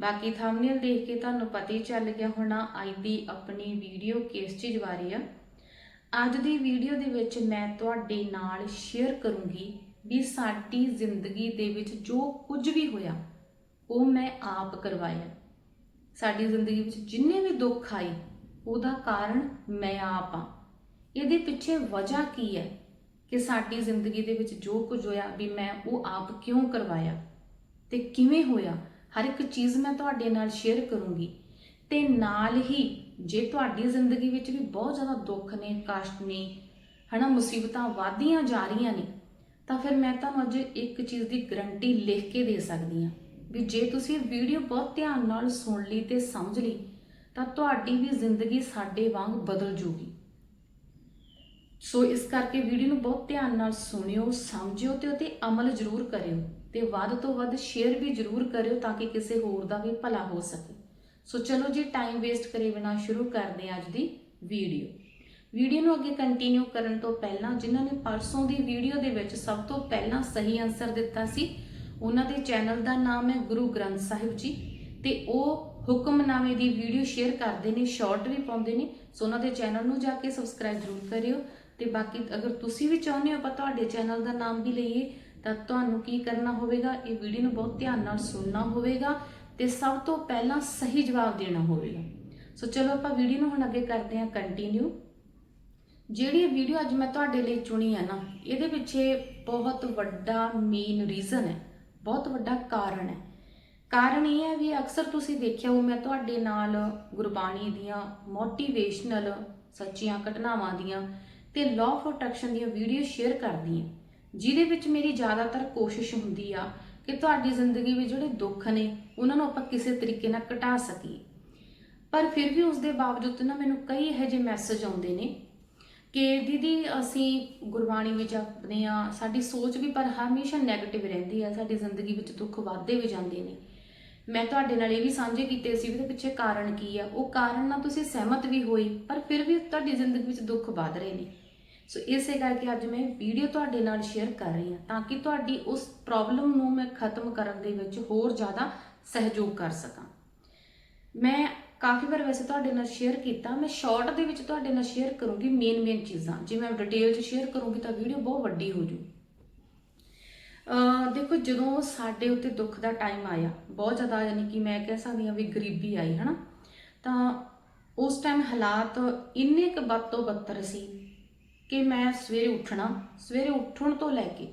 ਬਾਕੀ ਥੰਬਨੇਲ ਦੇਖ ਕੇ ਤੁਹਾਨੂੰ ਪਤਾ ਹੀ ਚੱਲ ਗਿਆ ਹੋਣਾ, ਅੱਜ ਦੀ ਆਪਣੀ ਵੀਡੀਓ ਕਿਸ ਚੀਜ਼ ਬਾਰੇ ਆ। ਅੱਜ ਦੀ ਵੀਡੀਓ ਦੇ ਵਿੱਚ ਮੈਂ ਤੁਹਾਡੇ ਨਾਲ ਸ਼ੇਅਰ ਕਰੂੰਗੀ ਵੀ ਸਾਡੀ ਜ਼ਿੰਦਗੀ ਦੇ ਵਿੱਚ ਜੋ ਕੁਝ ਵੀ ਹੋਇਆ, ਉਹ ਮੈਂ ਆਪ ਕਰਵਾਇਆ। ਸਾਡੀ ਜ਼ਿੰਦਗੀ ਵਿੱਚ ਜਿੰਨੇ ਵੀ ਦੁੱਖ ਆਏ, ਉਹਦਾ ਕਾਰਨ ਮੈਂ ਆਪ ਆ ਇਹਦੇ ਪਿੱਛੇ ਵਜ੍ਹਾ ਕੀ ਹੈ ਕਿ ਸਾਡੀ ਜ਼ਿੰਦਗੀ ਦੇ ਵਿੱਚ ਜੋ ਕੁਝ ਹੋਇਆ ਵੀ ਮੈਂ ਉਹ ਆਪ ਕਿਉਂ ਕਰਵਾਇਆ ਤੇ ਕਿਵੇਂ ਹੋਇਆ? ਹਰ ਇੱਕ ਚੀਜ਼ ਮੈਂ ਤੁਹਾਡੇ ਨਾਲ ਸ਼ੇਅਰ ਕਰੂੰਗੀ। ਤੇ ਨਾਲ ਹੀ ਜੇ ਤੁਹਾਡੀ ਜ਼ਿੰਦਗੀ ਵਿੱਚ ਵੀ ਬਹੁਤ ਜ਼ਿਆਦਾ ਦੁੱਖ ਨੇ, ਕਸ਼ਟ ਨੇ, ਹਨਾ, ਮੁਸੀਬਤਾਂ ਵਧਦੀਆਂ ਜਾ ਰਹੀਆਂ ਨੇ, ਤਾਂ ਫਿਰ ਮੈਂ ਤੁਹਾਨੂੰ ਅੱਜ ਇੱਕ ਚੀਜ਼ ਦੀ ਗਰੰਟੀ ਲਿਖ ਕੇ ਦੇ ਸਕਦੀ ਹਾਂ ਵੀ ਜੇ ਤੁਸੀਂ ਵੀਡੀਓ ਬਹੁਤ ਧਿਆਨ ਨਾਲ ਸੁਣ ਲਈ ਤੇ ਸਮਝ ਲਈ, ਤਾਂ ਤੁਹਾਡੀ ਵੀ ਜ਼ਿੰਦਗੀ ਸਾਡੇ ਵਾਂਗ ਬਦਲ ਜੂਗੀ ਸੋ ਇਸ ਕਰਕੇ ਵੀਡੀਓ ਨੂੰ ਬਹੁਤ ਧਿਆਨ ਨਾਲ ਸੁਣਿਓ, ਸਮਝਿਓ ਤੇ ਉਤੇ ਅਮਲ ਜ਼ਰੂਰ ਕਰਿਓ। ਤੇ ਵੱਧ ਤੋਂ ਵੱਧ ਸ਼ੇਅਰ ਵੀ ਜ਼ਰੂਰ ਕਰਿਓ ਤਾਂ ਕਿ ਕਿਸੇ ਹੋਰ ਦਾ ਵੀ ਭਲਾ ਹੋ ਸਕੇ। ਸੋ ਚਲੋ ਜੀ ਟਾਈਮ ਵੇਸਟ ਕਰੇ ਬਿਨਾ ਸ਼ੁਰੂ ਕਰਦੇ ਹਾਂ ਅੱਜ ਦੀ ਵੀਡੀਓ ਵੀਡੀਓ ਨੂੰ ਅੱਗੇ ਕੰਟੀਨਿਊ ਕਰਨ ਤੋਂ ਪਹਿਲਾਂ ਜਿਨ੍ਹਾਂ ਨੇ ਪਰਸੋਂ ਦੀ ਵੀਡੀਓ ਦੇ ਵਿੱਚ ਸਭ ਤੋਂ ਪਹਿਲਾਂ ਸਹੀ ਆਨਸਰ ਦਿੱਤਾ ਸੀ, ਉਹਨਾਂ ਦੇ ਚੈਨਲ ਦਾ ਨਾਮ ਹੈ ਗੁਰੂ ਗ੍ਰੰਥ ਸਾਹਿਬ ਜੀ ਤੇ ਉਹ ਹੁਕਮਨਾਮੇ ਦੀ ਵੀਡੀਓ ਸ਼ੇਅਰ ਕਰਦੇ ਨੇ ਸ਼ਾਰਟ ਵੀ ਪਾਉਂਦੇ ਨੇ, ਸੋ ਉਹਨਾਂ ਦੇ ਚੈਨਲ ਨੂੰ ਜਾ ਕੇ ਸਬਸਕ੍ਰਾਈਬ ਜ਼ਰੂਰ ਕਰਿਓ ਤੇ ਬਾਕੀ ਅਗਰ ਤੁਸੀਂ ਵੀ ਚਾਹੁੰਦੇ ਹੋ ਆਪਾਂ ਤੁਹਾਡੇ ਚੈਨਲ ਦਾ ਨਾਮ ਵੀ ਲਈਏ ਤਾਂ ਤੁਹਾਨੂੰ ਕੀ ਕਰਨਾ ਹੋਵੇਗਾ? ਇਹ ਵੀਡੀਓ ਨੂੰ ਬਹੁਤ ਧਿਆਨ ਨਾਲ ਸੁਣਨਾ ਹੋਵੇਗਾ ਤੇ ਸਭ ਤੋਂ ਪਹਿਲਾਂ ਸਹੀ ਜਵਾਬ ਦੇਣਾ ਹੋਵੇਗਾ। ਸੋ ਚਲੋ ਆਪਾਂ ਵੀਡੀਓ ਨੂੰ ਹੁਣ ਅੱਗੇ ਕਰਦੇ ਹਾਂ ਕੰਟੀਨਿਊ ਜਿਹੜੀ ਇਹ ਵੀਡੀਓ ਅੱਜ ਮੈਂ ਤੁਹਾਡੇ ਲਈ ਚੁਣੀ ਹੈ ਨਾ, ਇਹਦੇ ਪਿੱਛੇ ਬਹੁਤ ਵੱਡਾ ਮੇਨ ਰੀਜ਼ਨ ਹੈ। ਬਹੁਤ ਵੱਡਾ ਕਾਰਨ ਹੈ। ਕਾਰਨ ਇਹ ਹੈ ਵੀ ਅਕਸਰ ਤੁਸੀਂ ਦੇਖਿਆ ਹੋ ਮੈਂ ਤੁਹਾਡੇ ਨਾਲ ਗੁਰਬਾਣੀ ਦੀਆਂ ਮੋਟੀਵੇਸ਼ਨਲ ਸੱਚੀਆਂ ਘਟਨਾਵਾਂ ਦੀਆਂ ਤੇ ਲਾਅ ਆਫ ਅਟਰੈਕਸ਼ਨ ਦੀਆਂ ਵੀਡੀਓ ਸ਼ੇਅਰ ਕਰਦੀ ਹਾਂ। ਜਿਹਦੇ ਵਿੱਚ ਮੇਰੀ ਜ਼ਿਆਦਾਤਰ ਕੋਸ਼ਿਸ਼ ਹੁੰਦੀ ਆ ਕਿ ਤੁਹਾਡੀ ਜ਼ਿੰਦਗੀ ਵਿੱਚ ਜਿਹੜੇ ਦੁੱਖ ਨੇ, ਉਹਨਾਂ ਨੂੰ ਆਪਾਂ ਕਿਸੇ ਤਰੀਕੇ ਨਾਲ ਘਟਾ ਸਕੀਏ। ਪਰ ਫਿਰ ਵੀ ਉਸ ਦੇ ਬਾਵਜੂਦ ਨਾ ਮੈਨੂੰ ਕਈ ਇਹੋ ਜਿਹੇ ਮੈਸੇਜ ਆਉਂਦੇ ਨੇ ਕਿ ਦੀਦੀ ਅਸੀਂ ਗੁਰਬਾਣੀ ਵਿੱਚ ਆਪਣੇ ਆ, ਸਾਡੀ ਸੋਚ ਵੀ ਪਰ ਹਮੇਸ਼ਾ 네ਗੇਟਿਵ ਰਹਿੰਦੀ ਆ, ਸਾਡੀ ਜ਼ਿੰਦਗੀ ਵਿੱਚ ਦੁੱਖ ਵੱਧਦੇ ਵੀ ਜਾਂਦੇ ਨੇ। ਮੈਂ ਤੁਹਾਡੇ ਨਾਲ ਇਹ ਵੀ ਸਾਂਝੇ ਕੀਤੇ ਸੀ ਵੀ ਇਹਦੇ ਪਿੱਛੇ ਕਾਰਨ ਕੀ ਆ। ਉਹ ਕਾਰਨ ਨਾਲ ਤੁਸੀਂ ਸਹਿਮਤ ਵੀ ਹੋਏ, ਪਰ ਫਿਰ ਵੀ ਤੁਹਾਡੀ ਜ਼ਿੰਦਗੀ ਵਿੱਚ ਦੁੱਖ ਵੱਧ ਰਹੇ ਨੇ। ਸੋ ਇਸੇ ਕਰਕੇ ਅੱਜ ਮੈਂ ਵੀਡੀਓ ਤੁਹਾਡੇ ਨਾਲ ਸ਼ੇਅਰ ਕਰ ਰਹੀ ਹਾਂ ਤਾਂ ਕਿ ਤੁਹਾਡੀ ਉਸ ਪ੍ਰੋਬਲਮ ਨੂੰ ਮੈਂ ਖਤਮ ਕਰਨ ਦੇ ਵਿੱਚ ਹੋਰ ਜ਼ਿਆਦਾ ਸਹਿਯੋਗ ਕਰ ਸਕਾਂ। ਮੈਂ ਕਾਫੀ ਵਾਰ ਵੈਸੇ ਤੁਹਾਡੇ ਨਾਲ ਸ਼ੇਅਰ ਕੀਤਾ, ਮੈਂ ਸ਼ਾਰਟ ਦੇ ਵਿੱਚ ਤੁਹਾਡੇ ਨਾਲ ਸ਼ੇਅਰ ਕਰੂੰਗੀ ਮੇਨ ਮੇਨ ਚੀਜ਼ਾਂ। ਜੇ ਮੈਂ ਡਿਟੇਲ 'ਚ ਸ਼ੇਅਰ ਕਰੂੰਗੀ ਤਾਂ ਵੀਡੀਓ ਬਹੁਤ ਵੱਡੀ ਹੋ ਜੂ। ਅ ਦੇਖੋ ਜਦੋਂ ਸਾਡੇ ਉੱਤੇ ਦੁੱਖ ਦਾ ਟਾਈਮ ਆਇਆ, ਬਹੁਤ ਜ਼ਿਆਦਾ ਯਾਨੀ ਕਿ ਮੈਂ ਕਹਿ ਸਕਦੀ ਹਾਂ ਵੀ ਗਰੀਬੀ ਆਈ, ਹਨਾ? ਤਾਂ ਉਸ ਟਾਈਮ ਹਾਲਾਤ ਇੰਨੇ ਕੁ ਬਦ ਤੋਂ ਬੱਤਰ ਸੀ ਕਿ ਮੈਂ ਸਵੇਰੇ ਉੱਠਣਾ, ਸਵੇਰੇ ਉੱਠਣ ਤੋਂ ਲੈ ਕੇ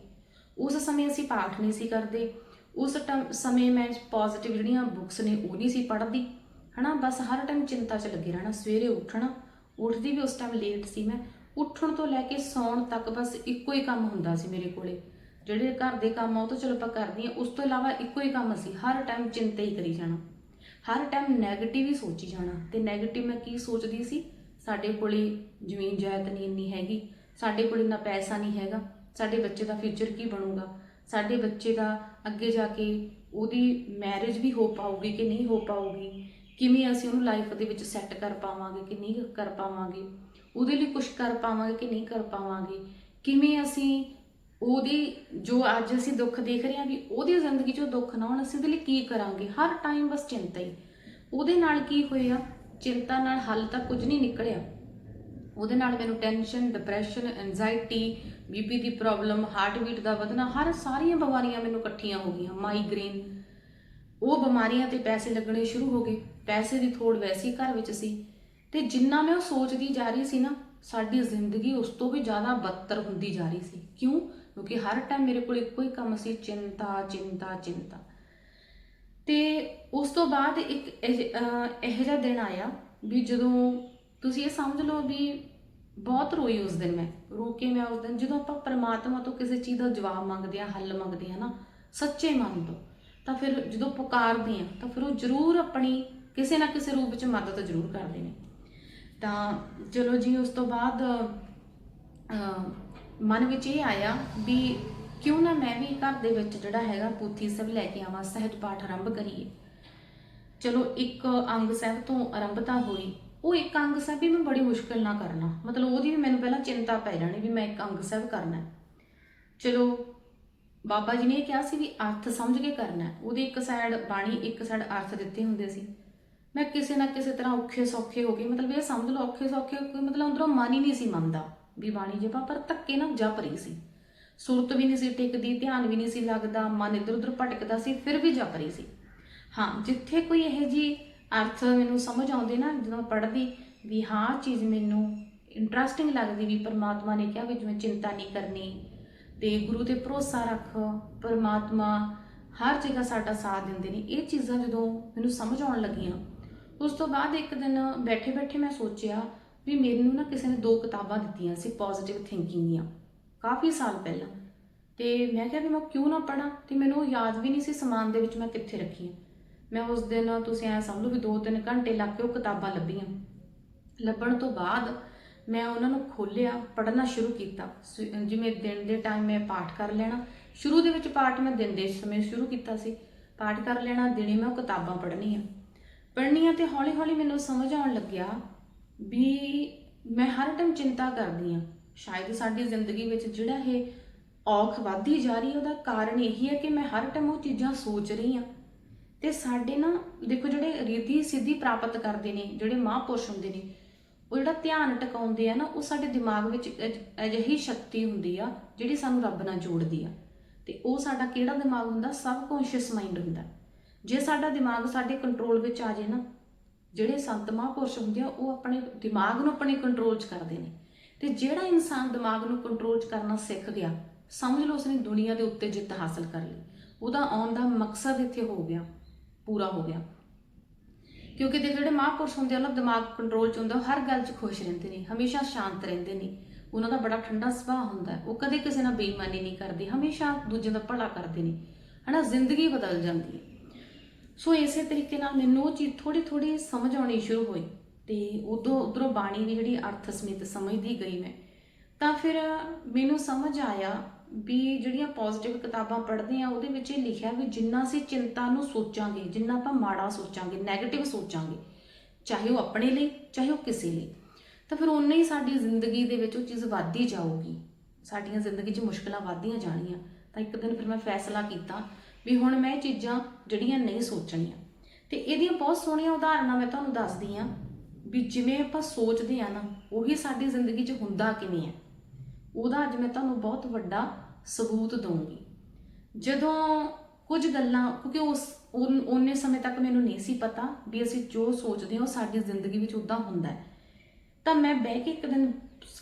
ਉਸ ਸਮੇਂ ਅਸੀਂ ਪਾਠ ਨਹੀਂ ਸੀ ਕਰਦੇ, ਉਸ ਟਾਈਮ ਸਮੇਂ ਮੈਂ ਪੋਜ਼ਿਟਿਵ ਜਿਹੜੀਆਂ ਬੁੱਕਸ ਨੇ ਉਹ ਨਹੀਂ ਸੀ ਪੜ੍ਹਦੀ, ਹਨਾ? ਬਸ ਹਰ ਟਾਈਮ ਚਿੰਤਾ 'ਚ ਲੱਗੇ ਰਹਿਣਾ, ਸਵੇਰੇ ਉੱਠਣਾ, ਉੱਠਦੀ ਵੀ ਉਸ ਟਾਈਮ ਲੇਟ ਸੀ ਮੈਂ, ਉੱਠਣ ਤੋਂ ਲੈ ਕੇ ਸੌਣ ਤੱਕ ਬਸ ਇੱਕੋ ਹੀ ਕੰਮ ਹੁੰਦਾ ਸੀ ਮੇਰੇ ਕੋਲੇ, ਜਿਹੜੇ ਘਰ ਦੇ ਕੰਮ ਆ ਉਹ ਤਾਂ ਚਲੋ ਆਪਾਂ ਕਰਦੀ ਆ ਉਸ ਤੋਂ ਇਲਾਵਾ ਇੱਕੋ ਹੀ ਕੰਮ ਸੀ, ਹਰ ਟਾਈਮ ਚਿੰਤਾ ਹੀ ਕਰੀ ਜਾਣਾ, ਹਰ ਟਾਈਮ 네ਗੇਟਿਵ ਹੀ ਸੋਚੀ ਜਾਣਾ, ਤੇ 네ਗੇਟਿਵ ਮੈਂ ਕੀ ਸੋਚਦੀ ਸੀ? ਸਾਡੇ ਕੋਲ ਜ਼ਮੀਨ ਜਾਇਦਾਦ ਨਹੀਂ ਇੰਨੀ ਹੈਗੀ, ਸਾਡੇ ਕੋਲ ਇੰਨਾ ਪੈਸਾ ਨਹੀਂ ਹੈਗਾ, ਸਾਡੇ ਬੱਚੇ ਦਾ ਫਿਊਚਰ ਕੀ ਬਣੂਗਾ? ਸਾਡੇ ਬੱਚੇ ਦਾ ਅੱਗੇ ਜਾ ਕੇ ਉਹਦੀ ਮੈਰਿਜ ਵੀ ਹੋ ਪਾਊਗੀ ਕਿ ਨਹੀਂ ਹੋ ਪਾਊਗੀ? ਕਿਵੇਂ ਅਸੀਂ ਉਹਨੂੰ ਲਾਈਫ ਦੇ ਵਿੱਚ ਸੈੱਟ ਕਰ ਪਾਵਾਂਗੇ ਕਿ ਨਹੀਂ ਕਰ ਪਾਵਾਂਗੇ? ਉਹਦੇ ਲਈ ਕੁਝ ਕਰ ਪਾਵਾਂਗੇ ਕਿ ਨਹੀਂ ਕਰ ਪਾਵਾਂਗੇ? ਕਿਵੇਂ ਅਸੀਂ ਉਹਦੀ ਜੋ ਅੱਜ ਅਸੀਂ ਦੁੱਖ ਦੇਖ ਰਹੇ ਹਾਂ ਵੀ ਉਹਦੀ ਜ਼ਿੰਦਗੀ 'ਚ ਉਹ ਦੁੱਖ ਨਾ ਹੋਣ, ਅਸੀਂ ਉਹਦੇ ਲਈ ਕੀ ਕਰਾਂਗੇ? ਹਰ ਟਾਈਮ ਬਸ ਚਿੰਤਾ ਹੀ। ਉਹਦੇ ਨਾਲ ਕੀ ਹੋਇਆ? ਚਿੰਤਾ ਨਾਲ ਹੱਲ ਤਾਂ ਕੁਝ ਨਹੀਂ ਨਿਕਲਿਆ। ਉਹਦੇ ਨਾਲ ਮੈਨੂੰ ਟੈਨਸ਼ਨ ਡਿਪਰੈਸ਼ਨ ਐਂਜ਼ਾਇਟੀ ਬੀਪੀ ਦੀ ਪ੍ਰੋਬਲਮ ਹਾਰਟ ਬੀਟ ਦਾ ਵਧਣਾ, ਹਰ ਸਾਰੀਆਂ ਬਿਮਾਰੀਆਂ ਮੈਨੂੰ ਇਕੱਠੀਆਂ ਹੋ ਗਈਆਂ। ਮਾਈਗ੍ਰੇਨ ਉਹ ਬਿਮਾਰੀਆਂ ਤੇ ਪੈਸੇ ਲੱਗਣੇ ਸ਼ੁਰੂ ਹੋ ਗਏ। ਪੈਸੇ ਦੀ ਥੋੜ ਵੈਸੀ ਘਰ ਵਿੱਚ ਸੀ। ਤੇ ਜਿੰਨਾ ਮੈਂ ਉਹ ਸੋਚਦੀ ਜਾ ਰਹੀ ਸੀ ਨਾ, ਸਾਡੀ ਜ਼ਿੰਦਗੀ ਉਸ ਤੋਂ ਵੀ ਜ਼ਿਆਦਾ ਬੱਤਰ ਹੁੰਦੀ ਜਾ ਰਹੀ ਸੀ। ਕਿਉਂ? ਕਿਉਂਕਿ ਹਰ ਟਾਈਮ ਮੇਰੇ ਕੋਲ ਇੱਕੋ ਹੀ ਕੰਮ ਸੀ, ਚਿੰਤਾ ਚਿੰਤਾ ਚਿੰਤਾ। ਤੇ ਉਸ ਤੋਂ ਬਾਅਦ ਇੱਕ ਇਹੋ ਜਿਹਾ ਦਿਨ ਆਇਆ ਵੀ ਜਦੋਂ ਤੁਸੀਂ ਇਹ ਸਮਝ ਲਓ ਵੀ ਬਹੁਤ ਰੋਈ ਉਸ ਦਿਨ ਮੈਂ, ਰੋ ਕੇ ਮੈਂ ਉਸ ਦਿਨ, ਜਦੋਂ ਆਪਾਂ ਪਰਮਾਤਮਾ ਤੋਂ ਕਿਸੇ ਚੀਜ਼ ਦਾ ਜਵਾਬ ਮੰਗਦੇ ਆ ਹੱਲ ਮੰਗਦੇ ਆ ਨਾ, ਸੱਚੇ ਮਨ ਤੋਂ, ਤਾਂ ਫਿਰ ਜਦੋਂ ਪੁਕਾਰਦੇ ਆ ਤਾਂ ਫਿਰ ਉਹ ਜ਼ਰੂਰ ਆਪਣੀ ਕਿਸੇ ਨਾ ਕਿਸੇ ਰੂਪ ਵਿੱਚ ਮਦਦ ਜ਼ਰੂਰ ਕਰਦੇ ਨੇ। ਤਾਂ ਚਲੋ ਜੀ, ਉਸ ਤੋਂ ਬਾਅਦ ਮਨ ਵਿੱਚ ਇਹ ਆਇਆ ਵੀ ਕਿਉਂ ਨਾ ਮੈਂ ਵੀ ਘਰ ਦੇ ਵਿੱਚ ਜਿਹੜਾ ਹੈਗਾ ਪੂਥੀ ਸਾਹਿਬ ਲੈ ਕੇ ਆਵਾਂ, ਸਹਿਜ ਪਾਠ ਆਰੰਭ ਕਰੀਏ। ਚਲੋ ਇੱਕ ਅੰਗ ਸਾਹਿਬ ਤੋਂ ਆਰੰਭਤਾ ਹੋਈ, ਉਹ ਇੱਕ ਅੰਗ ਸਾਹਿਬ ਵੀ ਮੈਂ ਬੜੀ ਮੁਸ਼ਕਿਲ ਨਾਲ ਕਰਨਾ। ਮਤਲਬ ਉਹਦੀ ਵੀ ਮੈਨੂੰ ਪਹਿਲਾਂ ਚਿੰਤਾ ਪੈ ਜਾਣੀ ਵੀ ਮੈਂ ਇੱਕ ਅੰਗ ਸਾਹਿਬ ਕਰਨਾ। ਚਲੋ ਬਾਬਾ ਜੀ ਨੇ ਇਹ ਕਿਹਾ ਸੀ ਵੀ ਅਰਥ ਸਮਝ ਕੇ ਕਰਨਾ ਉਹਦੀ ਇੱਕ ਸਾਈਡ ਬਾਣੀ, ਇੱਕ ਸਾਈਡ ਅਰਥ ਦਿੱਤੇ ਹੁੰਦੇ ਸੀ। ਮੈਂ ਕਿਸੇ ਨਾ ਕਿਸੇ ਤਰ੍ਹਾਂ ਔਖੇ ਸੌਖੇ ਹੋ ਗਏ ਮਤਲਬ ਇਹ ਸਮਝ ਲਓ ਔਖੇ ਸੌਖੇ, ਕੋਈ ਮਤਲਬ ਅੰਦਰੋਂ ਮਨ ਹੀ ਨਹੀਂ ਸੀ ਮੰਨਦਾ ਵੀ ਬਾਣੀ ਜਪਾ ਪਰ ਧੱਕੇ ਨਾਲ ਜਪ ਰਹੀ ਸੀ। ਸੁਰਤ ਵੀ ਨਹੀਂ ਸੀ ਟਿਕਦੀ, ਧਿਆਨ ਵੀ ਨਹੀਂ ਸੀ ਲੱਗਦਾ, ਮਨ ਇੱਧਰ ਉੱਧਰ ਭਟਕਦਾ ਸੀ, ਫਿਰ ਵੀ ਜਪ ਰਹੀ ਸੀ। ਹਾਂ, ਜਿੱਥੇ ਕੋਈ ਇਹ ਜੀ ਅਰਥ ਮੈਨੂੰ ਸਮਝ ਆਉਂਦੇ ਨਾ, ਜਦੋਂ ਪੜ੍ਹਦੀ ਵੀ ਹਾਂ ਚੀਜ਼ ਮੈਨੂੰ ਇੰਟਰਸਟਿੰਗ ਲੱਗਦੀ ਵੀ ਪਰਮਾਤਮਾ ਨੇ ਕਿਹਾ ਵੀ ਜਿਵੇਂ ਚਿੰਤਾ ਨਹੀਂ ਕਰਨੀ ਤੇ ਗੁਰੂ ਤੇ ਭਰੋਸਾ ਰੱਖ, ਪਰਮਾਤਮਾ ਹਰ ਜਗ੍ਹਾ ਸਾਡਾ ਸਾਥ ਦਿੰਦੇ ਨੇ, ਇਹ ਚੀਜ਼ਾਂ ਜਦੋਂ ਮੈਨੂੰ ਸਮਝ ਆਉਣ ਲੱਗੀਆਂ, ਉਸ ਤੋਂ ਬਾਅਦ ਇੱਕ ਦਿਨ ਬੈਠੇ ਬੈਠੇ ਮੈਂ ਸੋਚਿਆ ਵੀ ਮੈਨੂੰ ਨਾ ਕਿਸੇ ਨੇ ਦੋ ਕਿਤਾਬਾਂ ਦਿੱਤੀਆਂ ਸੀ ਪੋਜ਼ਿਟਿਵ ਥਿੰਕਿੰਗ ਦੀਆਂ। ਕਾਫੀ ਸਾਲ ਪਹਿਲਾਂ। ਤੇ ਮੈਂ ਕਿਹਾ ਵੀ ਮੈਂ ਕਿਉਂ ਨਾ ਪੜਾਂ ਤੇ ਮੈਨੂੰ ਯਾਦ ਵੀ ਨਹੀਂ ਸੀ ਸਮਾਨ ਦੇ ਵਿੱਚ ਮੈਂ ਕਿੱਥੇ ਰੱਖੀ ਮੈਂ ਉਸ ਦਿਨ ਤੁਸੀਂ ਐ ਸਮਝ ਲਓ ਵੀ 2-3 ਘੰਟੇ ਲੱਗ ਕੇ ਉਹ ਕਿਤਾਬਾਂ ਲੱਭੀਆਂ। ਲੱਭਣ ਤੋਂ ਬਾਅਦ ਮੈਂ ਉਹਨਾਂ ਨੂੰ ਖੋਲਿਆ ਪੜ੍ਹਨਾ ਸ਼ੁਰੂ ਕੀਤਾ। ਜਿਵੇਂ ਦਿਨ ਦੇ ਟਾਈਮ ਮੈਂ ਪਾਠ ਕਰ ਲੈਣਾ, ਸ਼ੁਰੂ ਦੇ ਵਿੱਚ ਪਾਠ ਮੈਂ ਦਿਨ ਦੇ ਸਮੇਂ ਸ਼ੁਰੂ ਕੀਤਾ ਸੀ। ਪਾਠ ਕਰ ਲੈਣਾ, ਦਿਨੇ ਮੈਂ ਉਹ ਕਿਤਾਬਾਂ ਪੜ੍ਹਨੀਆਂ। ਪੜ੍ਹਨੀਆਂ ਤੇ ਹੌਲੀ-ਹੌਲੀ ਮੈਨੂੰ ਸਮਝ ਆਉਣ ਲੱਗਿਆ ਵੀ ਮੈਂ ਹਰ ਟਾਈਮ ਚਿੰਤਾ ਕਰਦੀ ਆ। ਸ਼ਾਇਦ ਸਾਡੀ ਜ਼ਿੰਦਗੀ ਵਿੱਚ ਜਿਹੜਾ ਇਹ ਔਖ ਵੱਧਦੀ ਜਾ ਰਹੀ ਹੈ, ਉਹਦਾ ਕਾਰਨ ਇਹੀ ਹੈ ਕਿ ਮੈਂ ਹਰ ਟਾਈਮ ਉਹ ਚੀਜ਼ਾਂ ਸੋਚ ਰਹੀ ਹਾਂ। ਤੇ ਸਾਡੇ ਨਾ, ਦੇਖੋ ਜਿਹੜੇ ਰੀਤੀ ਸਿੱਧੀ ਪ੍ਰਾਪਤ ਕਰਦੇ ਨੇ, ਜਿਹੜੇ ਮਹਾਂਪੁਰਸ਼ ਹੁੰਦੇ ਨੇ, ਉਹ ਜਿਹੜਾ ਧਿਆਨ ਟਿਕਾਉਂਦੇ ਆ ਨਾ, ਉਹ ਸਾਡੇ ਦਿਮਾਗ ਵਿੱਚ ਅਜਿਹੀ ਸ਼ਕਤੀ ਹੁੰਦੀ ਆ, ਜਿਹੜੀ ਸਾਨੂੰ ਰੱਬ ਨਾਲ ਜੋੜਦੀ ਆ। ਤੇ ਉਹ ਸਾਡਾ ਕਿਹੜਾ ਦਿਮਾਗ ਹੁੰਦਾ? ਸਬਕੌਂਸ਼ੀਅਸ ਮਾਈਂਡ ਹੁੰਦਾ। ਜੇ ਸਾਡਾ ਦਿਮਾਗ ਸਾਡੇ ਕੰਟਰੋਲ ਵਿੱਚ ਆ ਜੇ ਨਾ, ਜਿਹੜੇ ਸੰਤ ਮਹਾਂਪੁਰਸ਼ ਹੁੰਦੇ ਆ, ਉਹ ਆਪਣੇ ਦਿਮਾਗ ਨੂੰ ਆਪਣੇ ਕੰਟਰੋਲ 'ਚ ਕਰਦੇ ਨੇ। ਤੇ ਜਿਹੜਾ ਇਨਸਾਨ ਦਿਮਾਗ ਨੂੰ ਕੰਟਰੋਲ 'ਚ ਕਰਨਾ ਸਿੱਖ ਗਿਆ, ਸਮਝ ਲਓ ਉਸਨੇ ਦੁਨੀਆ ਦੇ ਉੱਤੇ ਜਿੱਤ ਹਾਸਲ ਕਰ ਲਈ। ਉਹਦਾ ਆਉਣ ਦਾ ਮਕਸਦ ਇੱਥੇ ਹੋ ਗਿਆ, ਪੂਰਾ ਹੋ ਗਿਆ। ਕਿਉਂਕਿ ਦੇਖ ਜਿਹੜੇ ਮਹਾਂਪੁਰਸ਼ ਹੁੰਦੇ ਆ ਉਹਨਾਂ ਦਿਮਾਗ ਕੰਟਰੋਲ 'ਚ ਹੁੰਦਾ, ਉਹ ਹਰ ਗੱਲ 'ਚ ਖੁਸ਼ ਰਹਿੰਦੇ ਨੇ, ਹਮੇਸ਼ਾ ਸ਼ਾਂਤ ਰਹਿੰਦੇ ਨੇ। ਉਹਨਾਂ ਦਾ ਬੜਾ ਠੰਡਾ ਸੁਭਾਅ ਹੁੰਦਾ ਉਹ ਕਦੇ ਕਿਸੇ ਨਾਲ ਬੇਈਮਾਨੀ ਨਹੀਂ ਕਰਦੇ, ਹਮੇਸ਼ਾ ਦੂਜਿਆਂ ਦਾ ਭਲਾ ਕਰਦੇ ਨੇ। ਹਨਾ, ਜ਼ਿੰਦਗੀ ਬਦਲ ਜਾਂਦੀ ਹੈ। ਸੋ ਇਸੇ ਤਰੀਕੇ ਨਾਲ ਮੈਨੂੰ ਉਹ ਚੀਜ਼ ਥੋੜੀ ਥੋੜੀ ਸਮਝ ਆਉਣੀ ਸ਼ੁਰੂ ਹੋਈ। ਤੇ ਉਦੋਂ ਉਧਰੋਂ ਬਾਣੀ ਦੀ ਜਿਹੜੀ ਅਰਥ ਸਮਿਤ ਸਮਝਦੀ ਗਈ ਮੈਂ। ਤਾਂ ਫਿਰ ਮੈਨੂੰ ਸਮਝ ਆਇਆ ਵੀ ਜਿਹੜੀਆਂ ਪੋਜ਼ਿਟਿਵ ਕਿਤਾਬਾਂ ਪੜ੍ਹਦੇ ਆ ਉਹਦੇ ਵਿੱਚ ਇਹ ਲਿਖਿਆ ਵੀ ਜਿੰਨਾ ਅਸੀਂ ਚਿੰਤਾ ਨੂੰ ਸੋਚਾਂਗੇ, ਜਿੰਨਾ ਆਪਾਂ ਮਾੜਾ ਸੋਚਾਂਗੇ 네ਗੇਟਿਵ ਸੋਚਾਂਗੇ, ਚਾਹੇ ਉਹ ਆਪਣੇ ਲਈ, ਚਾਹੇ ਉਹ ਕਿਸੇ ਲਈ, ਤਾਂ ਫਿਰ ਉਨਾ ਹੀ ਸਾਡੀ ਜ਼ਿੰਦਗੀ ਦੇ ਵਿੱਚ ਉਹ ਚੀਜ਼ ਵੱਧਦੀ ਜਾਊਗੀ। ਸਾਡੀਆਂ ਜ਼ਿੰਦਗੀ 'ਚ ਮੁਸ਼ਕਲਾਂ ਵੱਧਦੀਆਂ ਜਾਣੀਆਂ। ਤਾਂ ਇੱਕ ਦਿਨ ਫਿਰ ਮੈਂ ਫੈਸਲਾ ਕੀਤਾ ਵੀ ਹੁਣ ਮੈਂ ਇਹ ਚੀਜ਼ਾਂ ਜਿਹੜੀਆਂ ਨਹੀਂ ਸੋਚਣੀਆਂ। ਤੇ ਇਹਦੀਆਂ ਬਹੁਤ ਸੋਹਣੀਆਂ ਉਦਾਹਰਨਾਂ ਮੈਂ ਤੁਹਾਨੂੰ ਦੱਸਦੀ ਆ ਵੀ ਜਿਵੇਂ ਆਪਾਂ ਸੋਚਦੇ ਆ ਨਾ, ਉਹੀ ਸਾਡੀ ਜ਼ਿੰਦਗੀ 'ਚ ਹੁੰਦਾ ਕਿਵੇਂ ਹੈ ਉਹਦਾ ਅੱਜ ਮੈਂ ਤੁਹਾਨੂੰ ਬਹੁਤ ਵੱਡਾ ਸਬੂਤ ਦਊਂਗੀ। ਜਦੋਂ ਕੁਝ ਗੱਲਾਂ, ਕਿਉਂਕਿ ਉਸ, ਉਨ- ਉਨੇ ਸਮੇਂ ਤੱਕ ਮੈਨੂੰ ਨਹੀਂ ਸੀ ਪਤਾ ਵੀ ਅਸੀਂ ਜੋ ਸੋਚਦੇ ਹਾਂ ਉਹ ਸਾਡੀ ਜ਼ਿੰਦਗੀ ਵਿੱਚ ਉਦਾਂ ਹੁੰਦਾ ਹੈ। ਤਾਂ ਮੈਂ ਬਹਿ ਕੇ ਇੱਕ ਦਿਨ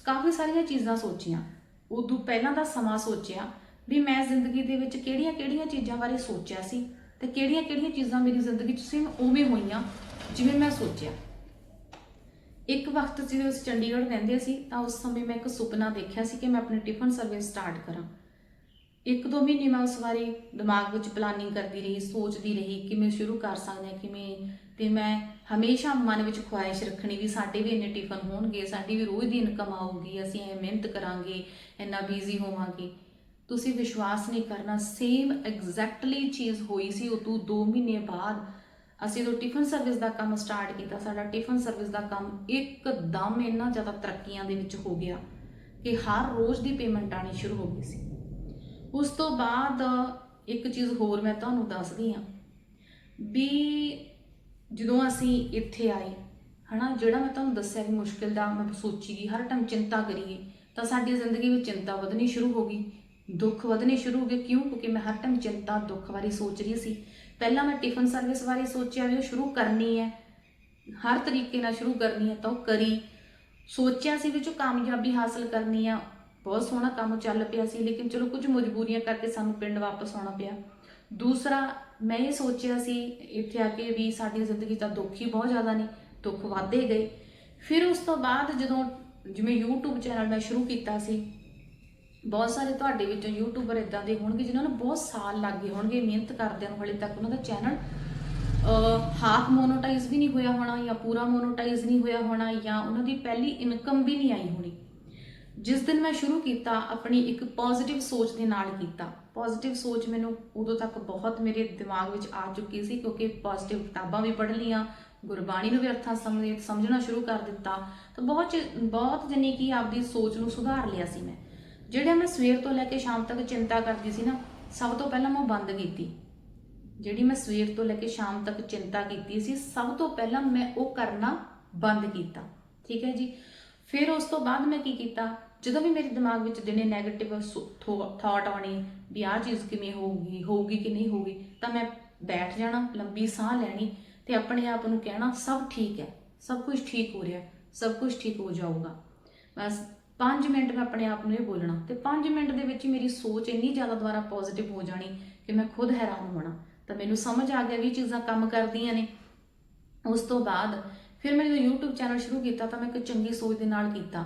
ਕਾਫੀ ਸਾਰੀਆਂ ਚੀਜ਼ਾਂ ਸੋਚੀਆਂ। ਉਦੋਂ ਪਹਿਲਾਂ ਦਾ ਸਮਾਂ ਸੋਚਿਆ ਵੀ ਮੈਂ ਜ਼ਿੰਦਗੀ ਦੇ ਵਿੱਚ ਕਿਹੜੀਆਂ-ਕਿਹੜੀਆਂ ਚੀਜ਼ਾਂ ਬਾਰੇ ਸੋਚਿਆ ਸੀ ਤੇ ਕਿਹੜੀਆਂ-ਕਿਹੜੀਆਂ ਚੀਜ਼ਾਂ ਮੇਰੀ ਜ਼ਿੰਦਗੀ 'ਚ ਸੀ, ਉਵੇਂ ਹੋਈਆਂ ਜਿਵੇਂ ਮੈਂ ਸੋਚਿਆ। ਇੱਕ ਵਕਤ ਜਦੋਂ ਅਸੀਂ ਚੰਡੀਗੜ੍ਹ ਰਹਿੰਦੇ ਸੀ, ਤਾਂ ਉਸ ਸਮੇਂ ਮੈਂ ਇੱਕ ਸੁਪਨਾ ਦੇਖਿਆ ਸੀ ਕਿ ਮੈਂ ਆਪਣੀ ਟਿਫਨ ਸਰਵਿਸ ਸਟਾਰਟ ਕਰਾਂ। ਇੱਕ ਦੋ ਮਹੀਨੇ ਮੈਂ ਉਸ ਬਾਰੇ ਦਿਮਾਗ ਵਿੱਚ ਪਲਾਨਿੰਗ ਕਰਦੀ ਰਹੀ, ਸੋਚਦੀ ਰਹੀ ਕਿਵੇਂ ਸ਼ੁਰੂ ਕਰ ਸਕਦੇ ਹਾਂ ਕਿਵੇਂ, ਤੇ ਮੈਂ ਹਮੇਸ਼ਾ ਮਨ ਵਿੱਚ ਖੁਆਇਸ਼ ਰੱਖਣੀ ਵੀ ਸਾਡੇ ਵੀ ਇੰਨੇ ਟਿਫਨ ਹੋਣਗੇ, ਸਾਡੀ ਵੀ ਰੋਜ਼ ਦੀ ਇਨਕਮ ਆਊਗੀ, ਅਸੀਂ ਐ ਮਿਹਨਤ ਕਰਾਂਗੇ, ਇੰਨਾ ਬਿਜ਼ੀ ਹੋਵਾਂਗੇ। ਤੁਸੀਂ ਵਿਸ਼ਵਾਸ ਨਹੀਂ ਕਰਨਾ ਸੇਮ ਐਗਜ਼ੈਕਟਲੀ ਚੀਜ਼ ਹੋਈ ਸੀ, ਉਦੋਂ 2 ਮਹੀਨੇ ਬਾਅਦ ਅਸੀਂ ਜਦੋਂ ਟਿਫਨ ਸਰਵਿਸ ਦਾ ਕੰਮ ਸਟਾਰਟ ਕੀਤਾ, ਸਾਡਾ ਟਿਫਨ ਸਰਵਿਸ ਦਾ ਕੰਮ ਇੱਕਦਮ ਇੰਨਾ ਜ਼ਿਆਦਾ ਤਰੱਕੀਆਂ ਦੇ ਵਿੱਚ ਹੋ ਗਿਆ ਕਿ ਹਰ ਰੋਜ਼ ਦੀ ਪੇਮੈਂਟ ਆਣੀ ਸ਼ੁਰੂ ਹੋ ਗਈ ਸੀ। ਉਸ ਤੋਂ ਬਾਅਦ ਇੱਕ ਚੀਜ਼ ਹੋਰ ਮੈਂ ਤੁਹਾਨੂੰ ਦੱਸਦੀ ਹਾਂ ਵੀ ਜਦੋਂ ਅਸੀਂ ਇੱਥੇ ਆਏ, ਹਨਾ, ਜਿਹੜਾ ਮੈਂ ਤੁਹਾਨੂੰ ਦੱਸਿਆ ਵੀ ਮੁਸ਼ਕਿਲ ਦਾ, ਮੈਂ ਸੋਚੀ ਗਈ, ਹਰ ਟਾਈਮ ਚਿੰਤਾ ਕਰੀਏ, ਤਾਂ ਸਾਡੀ ਜ਼ਿੰਦਗੀ ਵਿੱਚ ਚਿੰਤਾ ਵਧਣੀ ਸ਼ੁਰੂ ਹੋ ਗਈ, ਦੁੱਖ ਵਧਣੇ ਸ਼ੁਰੂ ਹੋ ਗਏ, ਕਿਉਂ? ਕਿਉਂਕਿ ਮੈਂ ਹਰ ਟਾਈਮ ਚਿੰਤਾ, ਦੁੱਖ ਬਾਰੇ ਸੋਚ ਰਹੀ ਸੀ। ਪਹਿਲਾਂ ਮੈਂ ਟਿਫਨ ਸਰਵਿਸ ਬਾਰੇ ਸੋਚਿਆ ਵੀ ਉਹ ਸ਼ੁਰੂ ਕਰਨੀ ਹੈ। ਹਰ ਤਰੀਕੇ ਨਾਲ ਸ਼ੁਰੂ ਕਰਨੀ ਹੈ ਤਾਂ ਉਹ ਕਰੀ। ਸੋਚਿਆ ਸੀ ਵੀ ਜੋ ਕਾਮਯਾਬੀ ਹਾਸਲ ਕਰਨੀ ਆ, ਬਹੁਤ ਸੋਹਣਾ ਕੰਮ ਚੱਲ ਪਿਆ ਸੀ, ਲੇਕਿਨ ਚਲੋ ਕੁਝ ਮਜਬੂਰੀਆਂ ਕਰਕੇ ਸਾਨੂੰ ਪਿੰਡ ਵਾਪਸ ਆਉਣਾ ਪਿਆ। ਦੂਸਰਾ, ਮੈਂ ਇਹ ਸੋਚਿਆ ਸੀ ਇੱਥੇ ਆ ਕੇ ਵੀ ਸਾਡੀ ਜ਼ਿੰਦਗੀ ਤਾਂ ਦੁੱਖ ਹੀ ਬਹੁਤ ਜ਼ਿਆਦਾ ਨੇ, ਦੁੱਖ ਵਧਦੇ ਗਏ। ਫਿਰ ਉਸ ਤੋਂ ਬਾਅਦ ਜਦੋਂ ਜਿਵੇਂ YouTube ਚੈਨਲ ਮੈਂ ਸ਼ੁਰੂ ਕੀਤਾ ਸੀ ਬਹੁਤ ਸਾਰੇ ਤੁਹਾਡੇ ਵਿੱਚੋਂ ਯੂਟਿਊਬਰ ਇਦਾਂ ਦੇ ਹੋਣਗੇ ਜਿਨ੍ਹਾਂ ਨੂੰ ਬਹੁਤ ਸਾਲ ਲੱਗ ਗਏ ਹੋਣਗੇ, ਮਿਹਨਤ ਕਰਦਿਆਂ ਨੂੰ ਹਲੇ ਤੱਕ ਉਹਨਾਂ ਦਾ ਚੈਨਲ ਹਾਫ ਮੋਨੋਟਾਈਜ਼ ਵੀ ਨਹੀਂ ਹੋਇਆ ਹੋਣਾ ਜਾਂ ਪੂਰਾ ਮੋਨੋਟਾਈਜ਼ ਨਹੀਂ ਹੋਇਆ ਹੋਣਾ ਜਾਂ ਉਹਨਾਂ ਦੀ ਪਹਿਲੀ ਇਨਕਮ ਵੀ ਨਹੀਂ ਆਈ ਹੋਣੀ। ਜਿਸ ਦਿਨ ਮੈਂ ਸ਼ੁਰੂ ਕੀਤਾ, ਆਪਣੀ ਇੱਕ ਪੋਜ਼ਿਟਿਵ ਸੋਚ ਦੇ ਨਾਲ ਕੀਤਾ। ਪੋਜ਼ਿਟਿਵ ਸੋਚ ਮੈਨੂੰ ਉਦੋਂ ਤੱਕ ਬਹੁਤ ਮੇਰੇ ਦਿਮਾਗ ਵਿੱਚ ਆ ਚੁੱਕੀ ਸੀ ਕਿਉਂਕਿ ਪੋਜ਼ਿਟਿਵ ਕਿਤਾਬਾਂ ਵੀ ਪੜ੍ਹ ਲਈਆਂ, ਗੁਰਬਾਣੀ ਨੂੰ ਵੀ ਅਰਥਾਂ ਸਮਝ, ਸਮਝਣਾ ਸ਼ੁਰੂ ਕਰ ਦਿੱਤਾ। ਤਾਂ ਬਹੁਤ ਬਹੁਤ ਜਨੀ ਕਿ ਆਪਦੀ ਸੋਚ ਨੂੰ ਸੁਧਾਰ ਲਿਆ ਸੀ ਮੈਂ। ਜਿਹੜਾ ਮੈਂ ਸਵੇਰ ਤੋਂ ਲੈ ਕੇ ਸ਼ਾਮ ਤੱਕ ਚਿੰਤਾ ਕਰਦੀ ਸੀ ਨਾ, ਸਭ ਤੋਂ ਪਹਿਲਾਂ ਮੈਂ ਉਹ ਬੰਦ ਕੀਤੀ। ਜਿਹੜੀ ਮੈਂ ਸਵੇਰ ਤੋਂ ਲੈ ਕੇ ਸ਼ਾਮ ਤੱਕ ਚਿੰਤਾ ਕੀਤੀ ਸੀ, ਸਭ ਤੋਂ ਪਹਿਲਾਂ ਮੈਂ ਉਹ ਕਰਨਾ ਬੰਦ ਕੀਤਾ। ਠੀਕ ਹੈ ਜੀ? ਫਿਰ ਉਸ ਤੋਂ ਬਾਅਦ ਮੈਂ ਕੀ ਕੀਤਾ? ਜਦੋਂ ਵੀ ਮੇਰੇ ਦਿਮਾਗ ਵਿੱਚ ਦਿਨੇ 네ਗੇਟਿਵ ਥਾਟ ਆਉਣੇ, ਵੀ ਆਹ ਚੀਜ਼ ਕਿਵੇਂ ਹੋਊਗੀ ਹੋਊਗੀ ਕਿ ਨਹੀਂ ਹੋਊਗੀ, ਤਾਂ ਮੈਂ ਬੈਠ ਜਾਣਾ, ਲੰਬੀ ਸਾਹ ਲੈਣੀ ਤੇ ਆਪਣੇ ਆਪ ਨੂੰ ਕਹਿਣਾ, ਸਭ ਠੀਕ ਹੈ, ਸਭ ਕੁਝ ਠੀਕ ਹੋ ਰਿਹਾ, ਸਭ ਕੁਝ ਠੀਕ ਹੋ ਜਾਊਗਾ। ਬਸ 5 ਮਿੰਟ ਮੈਂ ਆਪਣੇ ਆਪ ਨੂੰ ਇਹ ਬੋਲਣਾ ਤੇ 5 ਮਿੰਟ ਦੇ ਵਿੱਚ ਹੀ ਮੇਰੀ ਸੋਚ ਇੰਨੀ ਜ਼ਿਆਦਾ ਦੁਬਾਰਾ ਪੋਜ਼ਿਟਿਵ ਹੋ ਜਾਣੀ ਕਿ ਮੈਂ ਖੁਦ ਹੈਰਾਨ ਹੋਣਾ। ਤਾਂ ਮੈਨੂੰ ਸਮਝ ਆ ਗਿਆ ਵੀ ਚੀਜ਼ਾਂ ਕੰਮ ਕਰਦੀਆਂ ਨੇ। ਉਸ ਤੋਂ ਬਾਅਦ ਫਿਰ ਮੈਂ ਜਦੋਂ YouTube ਚੈਨਲ ਸ਼ੁਰੂ ਕੀਤਾ ਤਾਂ ਮੈਂ ਇੱਕ ਚੰਗੀ ਸੋਚ ਦੇ ਨਾਲ ਕੀਤਾ।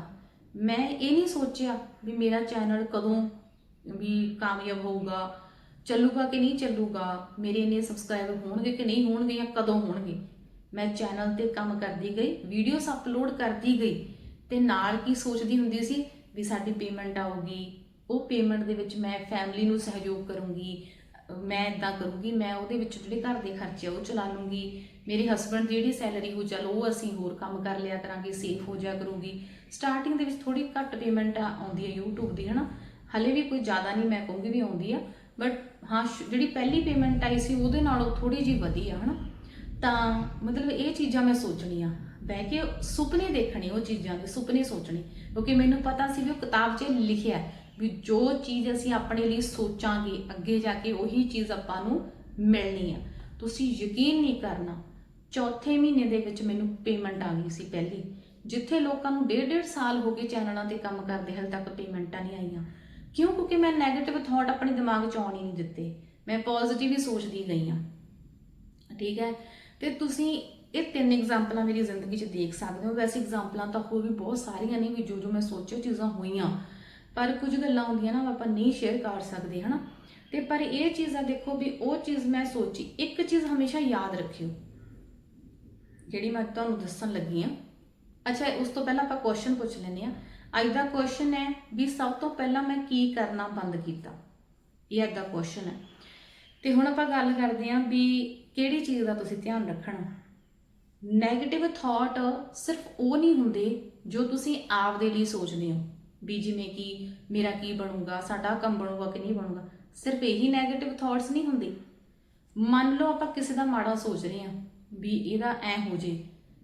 ਮੈਂ ਇਹ ਨਹੀਂ ਸੋਚਿਆ ਵੀ ਮੇਰਾ ਚੈਨਲ ਕਦੋਂ ਵੀ ਕਾਮਯਾਬ ਹੋਊਗਾ, ਚੱਲੂਗਾ ਕਿ ਨਹੀਂ ਚੱਲੂਗਾ, ਮੇਰੇ ਇੰਨੇ ਸਬਸਕ੍ਰਾਈਬਰ ਹੋਣਗੇ ਕਿ ਨਹੀਂ ਹੋਣਗੇ ਜਾਂ ਕਦੋਂ ਹੋਣਗੇ। ਮੈਂ ਚੈਨਲ ਤੇ ਕੰਮ ਕਰਦੀ ਗਈ ਵੀਡੀਓਜ਼ ਅਪਲੋਡ ਕਰਦੀ ਗਈ। ਤੇ ਨਾਲ ਕੀ ਸੋਚਦੀ ਹੁੰਦੀ ਸੀ ਵੀ ਸਾਡੀ ਪੇਮੈਂਟ ਆਊਗੀ। ਉਹ ਪੇਮੈਂਟ ਦੇ ਵਿੱਚ ਮੈਂ ਫੈਮਿਲੀ ਨੂੰ ਸਹਿਯੋਗ ਕਰੂੰਗੀ। ਮੈਂ ਇਦਾਂ ਕਰੂੰਗੀ, ਮੈਂ ਉਹਦੇ ਵਿੱਚ ਜਿਹੜੇ ਘਰ ਦੇ ਖਰਚੇ ਆ ਉਹ ਚਲਾ ਲੂੰਗੀ। ਮੇਰੇ ਹਸਬੰਡ ਦੀ ਜਿਹੜੀ ਸੈਲਰੀ ਹੋ ਚੱਲ, ਉਹ ਅਸੀਂ ਹੋਰ ਕੰਮ ਕਰ ਲਿਆ ਕਰਾਂਗੇ ਸੇਫ ਹੋ ਜਾ ਕਰੂੰਗੀ। ਸਟਾਰਟਿੰਗ ਦੇ ਵਿੱਚ ਥੋੜੀ ਘੱਟ ਪੇਮੈਂਟ ਆਉਂਦੀ ਹੈ YouTube ਦੀ, ਹਨਾ? ਹਲੇ ਵੀ ਕੋਈ ਜ਼ਿਆਦਾ ਨਹੀਂ ਮੈਂ ਕਹੂੰਗੀ ਵੀ ਆਉਂਦੀ ਆ ਬਟ ਹਾਂ, ਸ਼- ਜਿਹੜੀ ਪਹਿਲੀ ਪੇਮੈਂਟ ਆਈ ਸੀ, ਉਹਦੇ ਨਾਲੋਂ ਥੋੜੀ ਜੀ ਵਧੀ ਆ, ਹਨਾ? ਤਾਂ ਮਤਲਬ ਇਹ ਚੀਜ਼ਾਂ ਮੈਂ ਸੋਚਣੀਆਂ। ਬਹਿ ਕੇ ਸੁਪਨੇ ਦੇਖਣੇ, ਉਹ ਚੀਜ਼ਾਂ ਦੇ ਸੁਪਨੇ ਸੋਚਣੇ। ਕਿਉਂਕਿ ਮੈਨੂੰ ਪਤਾ ਸੀ ਵੀ ਉਹ ਕਿਤਾਬ 'ਚ ਲਿਖਿਆ ਵੀ ਜੋ ਚੀਜ਼ ਅਸੀਂ ਆਪਣੇ ਲਈ ਸੋਚਾਂਗੇ, ਅੱਗੇ ਜਾ ਕੇ ਉਹੀ ਚੀਜ਼ ਆਪਾਂ ਨੂੰ ਮਿਲਣੀ ਆ। ਤੁਸੀਂ ਯਕੀਨ ਨਹੀਂ ਕਰਨਾ, ਚੌਥੇ ਮਹੀਨੇ ਦੇ ਵਿੱਚ ਮੈਨੂੰ ਪੇਮੈਂਟ ਆ ਗਈ ਸੀ ਪਹਿਲੀ। ਜਿੱਥੇ ਲੋਕਾਂ ਨੂੰ ਡੇਢ ਡੇਢ ਸਾਲ ਹੋ ਗਏ ਚੈਨਲਾਂ ਤੇ ਕੰਮ ਕਰਦੇ, ਹਾਲੇ ਤੱਕ ਪੇਮੈਂਟਾਂ ਨਹੀਂ ਆਈਆਂ। ਕਿਉਂ? ਕਿਉਂਕਿ ਮੈਂ 네ਗੇਟਿਵ ਥਾਟ ਆਪਣੇ ਦਿਮਾਗ 'ਚ ਆਉਣ ਹੀ ਨਹੀਂ ਦਿੱਤੇ। ਮੈਂ ਪੋਜ਼ਿਟਿਵ ਹੀ ਸੋਚਦੀ ਗਈ ਆ ਠੀਕ ਹੈ? ਤੇ ਤੁਸੀਂ ਇਹ ਤਿੰਨ ਐਗਜ਼ਾਮਪਲਾਂ ਮੇਰੀ ਜ਼ਿੰਦਗੀ 'ਚ ਦੇਖ ਸਕਦੇ ਹੋ। ਵੈਸੇ ਐਗਜ਼ਾਮਪਲਾਂ ਤਾਂ ਹੋਰ ਵੀ ਬਹੁਤ ਸਾਰੀਆਂ ਨੇ ਵੀ ਜੋ ਜੋ ਮੈਂ ਸੋਚਿਆ ਚੀਜ਼ਾਂ ਹੋਈਆਂ। ਪਰ ਕੁਝ ਗੱਲਾਂ ਹੁੰਦੀਆਂ ਨਾ ਆਪਾਂ ਨਹੀਂ ਸ਼ੇਅਰ ਕਰ ਸਕਦੇ, ਹਨਾ? ਤੇ ਪਰ ਇਹ ਚੀਜ਼ਾਂ ਦੇਖੋ ਵੀ ਉਹ ਚੀਜ਼ ਮੈਂ ਸੋਚੀ, ਇੱਕ ਚੀਜ਼ ਹਮੇਸ਼ਾ ਯਾਦ ਰੱਖਿਓ, ਜਿਹੜੀ ਮੈਂ ਤੁਹਾਨੂੰ ਦੱਸਣ ਲੱਗੀ ਆ ਅੱਛਾ, ਉਸ ਤੋਂ ਪਹਿਲਾਂ ਆਪਾਂ ਕੁਐਸਚਨ ਪੁੱਛ ਲੈਂਦੇ ਆ ਅੱਜ ਦਾ ਕੁਐਸਚਨ ਹੈ ਵੀ ਸਭ ਤੋਂ ਪਹਿਲਾਂ ਮੈਂ ਕੀ ਕਰਨਾ ਬੰਦ ਕੀਤਾ? ਇਹ ਅੱਜ ਦਾ ਕੁਐਸਚਨ ਹੈ। ਤੇ ਹੁਣ ਆਪਾਂ ਗੱਲ ਕਰਦੇ ਆਂ ਵੀ ਕਿਹੜੀ ਚੀਜ਼ ਦਾ ਤੁਸੀਂ ਧਿਆਨ ਰੱਖਣਾ? ਨੈਗੇਟਿਵ ਥਾਟ ਸਿਰਫ ਉਹ ਨਹੀਂ ਹੁੰਦੇ ਜੋ ਤੁਸੀਂ ਆਪ ਦੇ ਲਈ ਸੋਚਦੇ ਹੋ। ਵੀ ਜਿਵੇਂ ਕਿ ਮੇਰਾ ਕੀ ਬਣੂਗਾ, ਸਾਡਾ ਕੰਮ ਬਣੂਗਾ ਕਿ ਨਹੀਂ ਬਣੂਗਾ, ਸਿਰਫ ਇਹੀ ਨੈਗੇਟਿਵ ਥਾਟਸ ਨਹੀਂ ਹੁੰਦੇ। ਮੰਨ ਲਓ ਆਪਾਂ ਕਿਸੇ ਦਾ ਮਾੜਾ ਸੋਚ ਰਹੇ ਹਾਂ ਵੀ ਇਹਦਾ ਐ ਹੋ ਜੇ,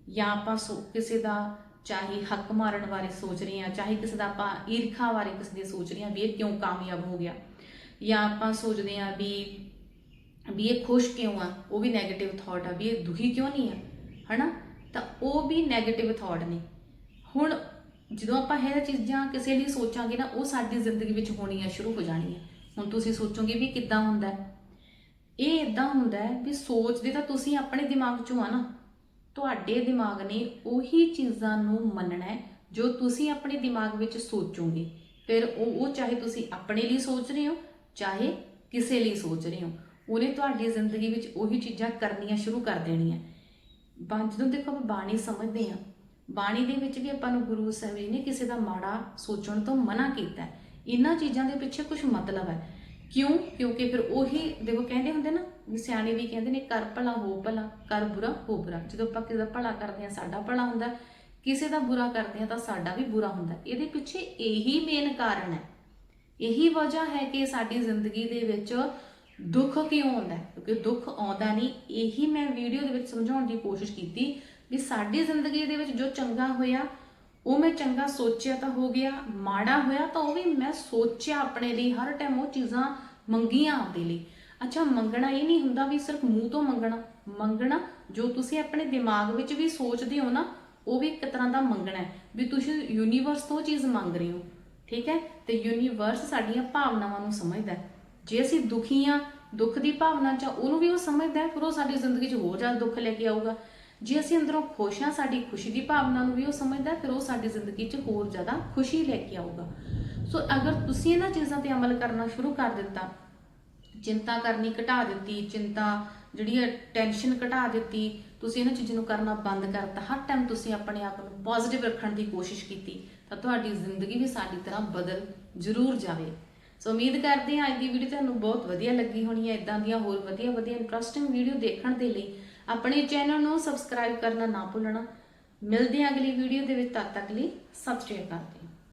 ਜਾਂ ਆਪਾਂ ਕਿਸੇ ਦਾ ਚਾਹੇ ਹੱਕ ਮਾਰਨ ਬਾਰੇ ਸੋਚ ਰਹੇ ਹਾਂ, ਚਾਹੇ ਕਿਸੇ ਦਾ ਆਪਾਂ ਈਰਖਾ ਬਾਰੇ ਕਿਸੇ ਦੇ ਸੋਚ ਰਹੇ ਹਾਂ ਵੀ ਇਹ ਕਿਉਂ ਕਾਮਯਾਬ ਹੋ ਗਿਆ। ਜਾਂ ਆਪਾਂ ਸੋਚਦੇ ਹਾਂ ਵੀ ਵੀ ਇਹ ਖੁਸ਼ ਕਿਉਂ ਆ, ਉਹ ਵੀ ਨੈਗੇਟਿਵ ਥਾਟ ਆ, ਵੀ ਇਹ ਦੁਖੀ ਕਿਉਂ ਨਹੀਂ ਆ। ਹਨਾ? ਤਾਂ ਉਹ ਵੀ 네ਗੇਟਿਵ ਥਾਟ ਨੇ। ਹੁਣ ਜਦੋਂ ਆਪਾਂ ਇਹ ਚੀਜ਼ਾਂ ਕਿਸੇ ਲਈ ਸੋਚਾਂਗੇ ਨਾ, ਉਹ ਸਾਡੀ ਜ਼ਿੰਦਗੀ ਵਿੱਚ ਹੋਣੀਆਂ ਸ਼ੁਰੂ ਹੋ ਜਾਣੀਆਂ। ਹੁਣ ਤੁਸੀਂ ਸੋਚੋਗੇ ਵੀ ਕਿੱਦਾਂ ਹੁੰਦਾ ਇਹ ਇਦਾਂ ਹੁੰਦਾ ਵੀ ਸੋਚਦੇ ਤਾਂ ਤੁਸੀਂ ਆਪਣੇ ਦਿਮਾਗ 'ਚੋਂ ਆ ਨਾ। ਤੁਹਾਡੇ ਦਿਮਾਗ ਨੇ ਉਹੀ ਚੀਜ਼ਾਂ ਨੂੰ ਮੰਨਣਾ ਹੈ ਜੋ ਤੁਸੀਂ ਆਪਣੇ ਦਿਮਾਗ ਵਿੱਚ ਸੋਚੋਗੇ। ਫਿਰ ਉਹ ਉਹ ਚਾਹੇ ਤੁਸੀਂ ਆਪਣੇ ਲਈ ਸੋਚ ਰਹੇ ਹੋ, ਚਾਹੇ ਕਿਸੇ ਲਈ ਸੋਚ ਰਹੇ ਹੋ। ਉਹਨੇ ਤੁਹਾਡੀ ਜ਼ਿੰਦਗੀ ਵਿੱਚ ਉਹੀ ਚੀਜ਼ਾਂ ਕਰਨੀਆਂ ਸ਼ੁਰੂ ਕਰ ਦੇਣੀਆਂ। ਬਾ ਜਦੋਂ ਦੇਖੋ ਆਪਾਂ ਬਾਣੀ ਸਮਝਦੇ ਹਾਂ, ਬਾਣੀ ਦੇ ਵਿੱਚ ਵੀ ਆਪਾਂ ਨੂੰ ਗੁਰੂ ਸਾਹਿਬ ਜੀ ਨੇ ਕਿਸੇ ਦਾ ਮਾੜਾ ਸੋਚਣ ਤੋਂ ਮਨਾ ਕੀਤਾ ਇਹਨਾਂ ਚੀਜ਼ਾਂ ਦੇ ਪਿੱਛੇ ਕੁਝ ਮਤਲਬ ਹੈ। ਕਿਉਂ? ਕਿਉਂਕਿ ਫਿਰ ਉਹੀ ਦੇਖੋ ਕਹਿੰਦੇ ਹੁੰਦੇ ਨਾ, ਵੀ ਸਿਆਣੇ ਵੀ ਕਹਿੰਦੇ ਨੇ ਕਰ ਭਲਾ ਹੋ ਭਲਾ ਕਰ ਬੁਰਾ ਹੋ ਬੁਰਾ। ਜਦੋਂ ਆਪਾਂ ਕਿਸੇ ਦਾ ਭਲਾ ਕਰਦੇ ਆ ਸਾਡਾ ਭਲਾ ਹੁੰਦਾ ਕਿਸੇ ਦਾ ਬੁਰਾ ਕਰਦੇ ਆ ਤਾਂ ਸਾਡਾ ਵੀ ਬੁਰਾ ਹੁੰਦਾ ਇਹਦੇ ਪਿੱਛੇ ਇਹੀ ਮੇਨ ਕਾਰਨ ਹੈ। ਇਹੀ ਵਜ੍ਹਾ ਹੈ ਕਿ ਸਾਡੀ ਜ਼ਿੰਦਗੀ ਦੇ ਵਿੱਚ ਦੁੱਖ ਕਿਉਂ ਆਉਂਦਾ ਕਿਉਂਕਿ ਦੁੱਖ ਆਉਂਦਾ ਨਹੀਂ, ਇਹੀ ਮੈਂ ਵੀਡੀਓ ਦੇ ਵਿੱਚ ਸਮਝਾਉਣ ਦੀ ਕੋਸ਼ਿਸ਼ ਕੀਤੀ ਵੀ ਸਾਡੀ ਜ਼ਿੰਦਗੀ ਦੇ ਵਿੱਚ ਜੋ ਚੰਗਾ ਹੋਇਆ, ਉਹ ਮੈਂ ਚੰਗਾ ਸੋਚਿਆ ਤਾਂ ਹੋ ਗਿਆ, ਮਾੜਾ ਹੋਇਆ ਤਾਂ ਉਹ ਵੀ ਮੈਂ ਸੋਚਿਆ ਆਪਣੇ ਲਈ, ਹਰ ਟਾਈਮ ਉਹ ਚੀਜ਼ਾਂ ਮੰਗੀਆਂ ਆਪਦੇ ਲਈ। ਅੱਛਾ, ਮੰਗਣਾ ਇਹ ਨਹੀਂ ਹੁੰਦਾ ਵੀ ਸਿਰਫ ਮੂੰਹ ਤੋਂ ਮੰਗਣਾ। ਮੰਗਣਾ, ਜੋ ਤੁਸੀਂ ਆਪਣੇ ਦਿਮਾਗ ਵਿੱਚ ਵੀ ਸੋਚਦੇ ਹੋ ਨਾ, ਉਹ ਵੀ ਇੱਕ ਤਰ੍ਹਾਂ ਦਾ ਮੰਗਣਾ ਹੈ ਵੀ ਤੁਸੀਂ ਯੂਨੀਵਰਸ ਤੋਂ ਚੀਜ਼ ਮੰਗ ਰਹੇ ਹੋ। ਠੀਕ ਹੈ? ਤੇ ਯੂਨੀਵਰਸ ਸਾਡੀਆਂ ਭਾਵਨਾਵਾਂ ਨੂੰ ਸਮਝਦਾ ਹੈ। ਜੇ ਅਸੀਂ ਦੁਖੀ ਆ ਦੁੱਖ ਦੀ ਭਾਵਨਾ ਚ ਉਹਨੂੰ ਵੀ ਉਹ ਸਮਝਦਾ ਹੈ ਫਿਰ ਉਹ ਸਾਡੀ ਜ਼ਿੰਦਗੀ 'ਚ ਹੋਰ ਜ਼ਿਆਦਾ ਦੁੱਖ ਲੈ ਕੇ ਆਊਗਾ। ਜੇ ਅਸੀਂ ਅੰਦਰੋਂ ਖੁਸ਼ ਆ ਸਾਡੀ ਖੁਸ਼ੀ ਦੀ ਭਾਵਨਾ ਨੂੰ ਵੀ ਉਹ ਸਮਝਦਾ ਹੈ, ਫਿਰ ਉਹ ਸਾਡੀ ਜ਼ਿੰਦਗੀ 'ਚ ਹੋਰ ਜ਼ਿਆਦਾ ਖੁਸ਼ੀ ਲੈ ਕੇ ਆਊਗਾ। ਸੋ ਅਗਰ ਤੁਸੀਂ ਇਹਨਾਂ ਚੀਜ਼ਾਂ ਤੇ ਅਮਲ ਕਰਨਾ ਸ਼ੁਰੂ ਕਰ ਦਿੱਤਾ ਚਿੰਤਾ ਕਰਨੀ ਘਟਾ ਦਿੱਤੀ ਚਿੰਤਾ ਜਿਹੜੀ ਹੈ ਟੈਨਸ਼ਨ ਘਟਾ ਦਿੱਤੀ ਤੁਸੀਂ ਇਹਨਾਂ ਚੀਜ਼ਾਂ ਨੂੰ ਕਰਨਾ ਬੰਦ ਕਰਤਾ ਹਰ ਟਾਈਮ ਤੁਸੀਂ ਆਪਣੇ ਆਪ ਨੂੰ ਪੋਜ਼ਿਟਿਵ ਰੱਖਣ ਦੀ ਕੋਸ਼ਿਸ਼ ਕੀਤੀ ਤਾਂ ਤੁਹਾਡੀ ਜ਼ਿੰਦਗੀ ਵੀ ਸਾਡੀ ਤਰ੍ਹਾਂ ਬਦਲ ਜ਼ਰੂਰ ਜਾਵੇ। ਸੋ ਉਮੀਦ ਕਰਦੇ ਹਾਂ ਅੱਜ ਦੀ ਵੀਡੀਓ ਤੁਹਾਨੂੰ ਬਹੁਤ ਵਧੀਆ ਲੱਗੀ ਹੋਣੀ ਹੈ ਇਦਾਂ ਦੀਆਂ ਹੋਰ ਵਧੀਆ ਵਧੀਆ ਇੰਟਰਸਟਿੰਗ ਵੀਡੀਓ ਦੇਖਣ ਦੇ ਲਈ ਆਪਣੇ ਚੈਨਲ ਨੂੰ ਸਬਸਕ੍ਰਾਈਬ ਕਰਨਾ ਨਾ ਭੁੱਲਣਾ ਮਿਲਦੇ ਹਾਂ ਅਗਲੀ ਵੀਡੀਓ ਦੇ ਵਿੱਚ ਤਦ ਤੱਕ ਲਈ ਸਤਿ ਕਰਦੇ ਹਾਂ